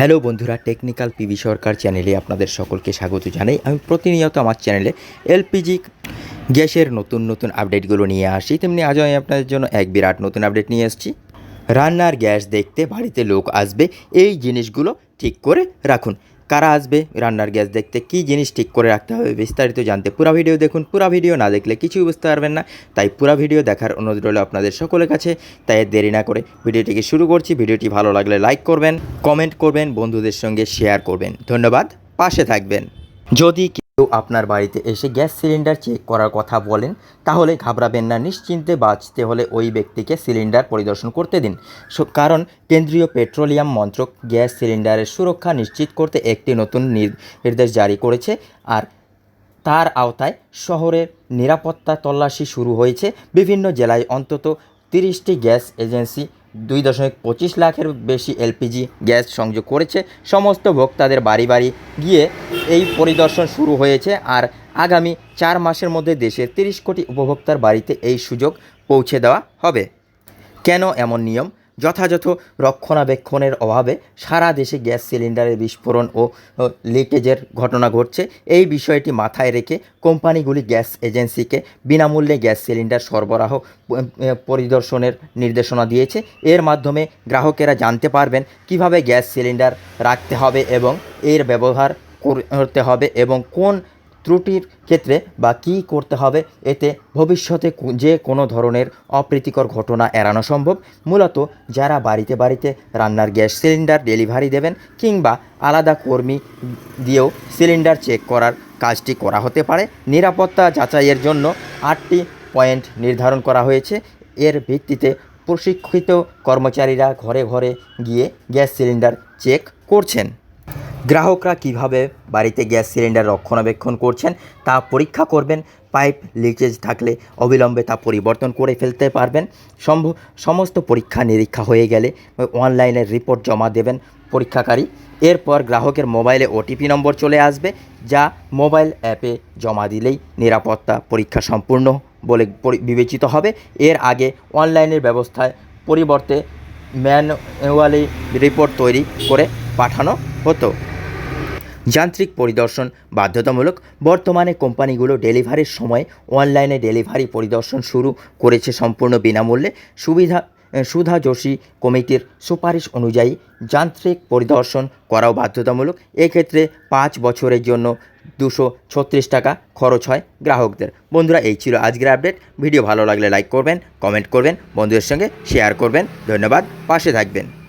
Hello বন্ধুরা, technical PV সরকার চ্যানেলে আপনাদের সকলকে স্বাগত জানাই। আমি প্রতিনিয়ত আমার চ্যানেলে এলপিজি গ্যাসের নতুন নতুন আপডেটগুলো নিয়ে আসি। তেমনি আজও আমি আপনাদের জন্য এক বিরাট নতুন আপডেট নিয়ে এসেছি। রান্নার গ্যাস দেখতে বাড়িতে লোক আসবে, এই জিনিসগুলো ঠিক করে রাখুন। কারা আসবে, রান্নার গ্যাস দেখতে কি জিনিস ঠিক করে রাখতে হবে বিস্তারিত জানতে পুরো ভিডিও দেখুন। পুরো ভিডিও না দেখলে কিছুই বুঝতে পারবেন না। তাই পুরো ভিডিও দেখার অনুরোধ রইল আপনাদের সকলের কাছে। তাই দেরি না করে ভিডিওটিকে শুরু করছি। ভিডিওটি ভালো লাগলে লাইক করবেন, কমেন্ট করবেন, বন্ধুদের সঙ্গে শেয়ার করবেন। ধন্যবাদ, পাশে থাকবেন। যদি কেউ আপনার বাড়িতে এসে গ্যাস সিলিন্ডার চেক করার কথা বলেন, তাহলে ঘাবড়াবেন না, নিশ্চিন্তে বাঁচতে হলে ওই ব্যক্তিকে সিলিন্ডার পরিদর্শন করতে দিন। কারণ কেন্দ্রীয় পেট্রোলিয়াম মন্ত্রক গ্যাস সিলিন্ডারের সুরক্ষা নিশ্চিত করতে একটি নতুন নির- নির্দেশ জারি করেছে আর তার আওতায় শহরের নিরাপত্তা তল্লাশি শুরু হয়েছে। বিভিন্ন জেলায় অন্তত তিরিশটি গ্যাস এজেন্সি দুই দশমিক পঁচিশ লাখের বেশি এলপিজি গ্যাস সংযোগ করেছে। সমস্ত ভোক্তাদের বাড়ি বাড়ি গিয়ে এই পরিদর্শন শুরু হয়েছে আর আগামী চার মাসের মধ্যে দেশের তিরিশ কোটি উপভোক্তার বাড়িতে এই সুযোগ পৌঁছে দেওয়া হবে। কেন এমন নিয়ম? যথাযথ রক্ষণাবেক্ষণের অভাবে সারা দেশে গ্যাস সিলিন্ডারের বিস্ফোরণ ও লিকেজের ঘটনা ঘটছে। এই বিষয়টি মাথায় রেখে কোম্পানিগুলি গ্যাস এজেন্সিকে বিনামূল্যে গ্যাস সিলিন্ডার সরবরাহ পরিদর্শনের নির্দেশনা দিয়েছে। এর মাধ্যমে গ্রাহকেরা জানতে পারবেন কীভাবে গ্যাস সিলিন্ডার রাখতে হবে এবং এর ব্যবহার কর- করতে হবে এবং কোন ত্রুটির ক্ষেত্রে বা কী করতে হবে এতে ভবিষ্যতে যে কোনো ধরনের অপ্রীতিকর ঘটনা এড়ানো সম্ভব। মূলত যারা বাড়িতে বাড়িতে রান্নার গ্যাস সিলিন্ডার ডেলিভারি দেবেন কিংবা আলাদা কর্মী দিয়েও সিলিন্ডার চেক করার কাজটি করা হতে পারে। নিরাপত্তা যাচাইয়ের জন্য আটটি পয়েন্ট নির্ধারণ করা হয়েছে। এর ভিত্তিতে প্রশিক্ষিত কর্মচারীরা ঘরে ঘরে গিয়ে গ্যাস সিলিন্ডার চেক করছেন। গ্রাহকরা কীভাবে বাড়িতে গ্যাস সিলিন্ডার রক্ষণাবেক্ষণ করছেন তা পরীক্ষা করবেন, পাইপ লিকেজ থাকলে অবিলম্বে তা পরিবর্তন করে ফেলতে পারবেন। সম্ভব সমস্ত পরীক্ষা নিরীক্ষা হয়ে গেলে অনলাইনে রিপোর্ট জমা দেবেন পরীক্ষাকারী। এরপর গ্রাহকের মোবাইলে ওটিপি নম্বর চলে আসবে, যা মোবাইল অ্যাপে জমা দিলেই নিরাপত্তা পরীক্ষা সম্পূর্ণ বলে বিবেচিত হবে। এর আগে অনলাইনের ব্যবস্থায় পরিবর্তে ম্যানুয়ালি রিপোর্ট তৈরি করে পাঠানো হতো। যান্ত্রিক পরিদর্শন বাধ্যতামূলক। বর্তমানে কোম্পানিগুলো ডেলিভারির সময় অনলাইনে ডেলিভারি পরিদর্শন শুরু করেছে সম্পূর্ণ বিনামূল্যে। সুবিধা সুধা যোশী কমিটির সুপারিশ অনুযায়ী যান্ত্রিক পরিদর্শন করাও বাধ্যতামূলক। এক্ষেত্রে পাঁচ বছরের জন্য দুশো ছত্রিশ টাকা খরচ হয় গ্রাহকদের। বন্ধুরা, এই ছিল আজকের আপডেট। ভিডিও ভালো লাগলে লাইক করবেন, কমেন্ট করবেন, বন্ধুদের সঙ্গে শেয়ার করবেন। ধন্যবাদ, পাশে থাকবেন।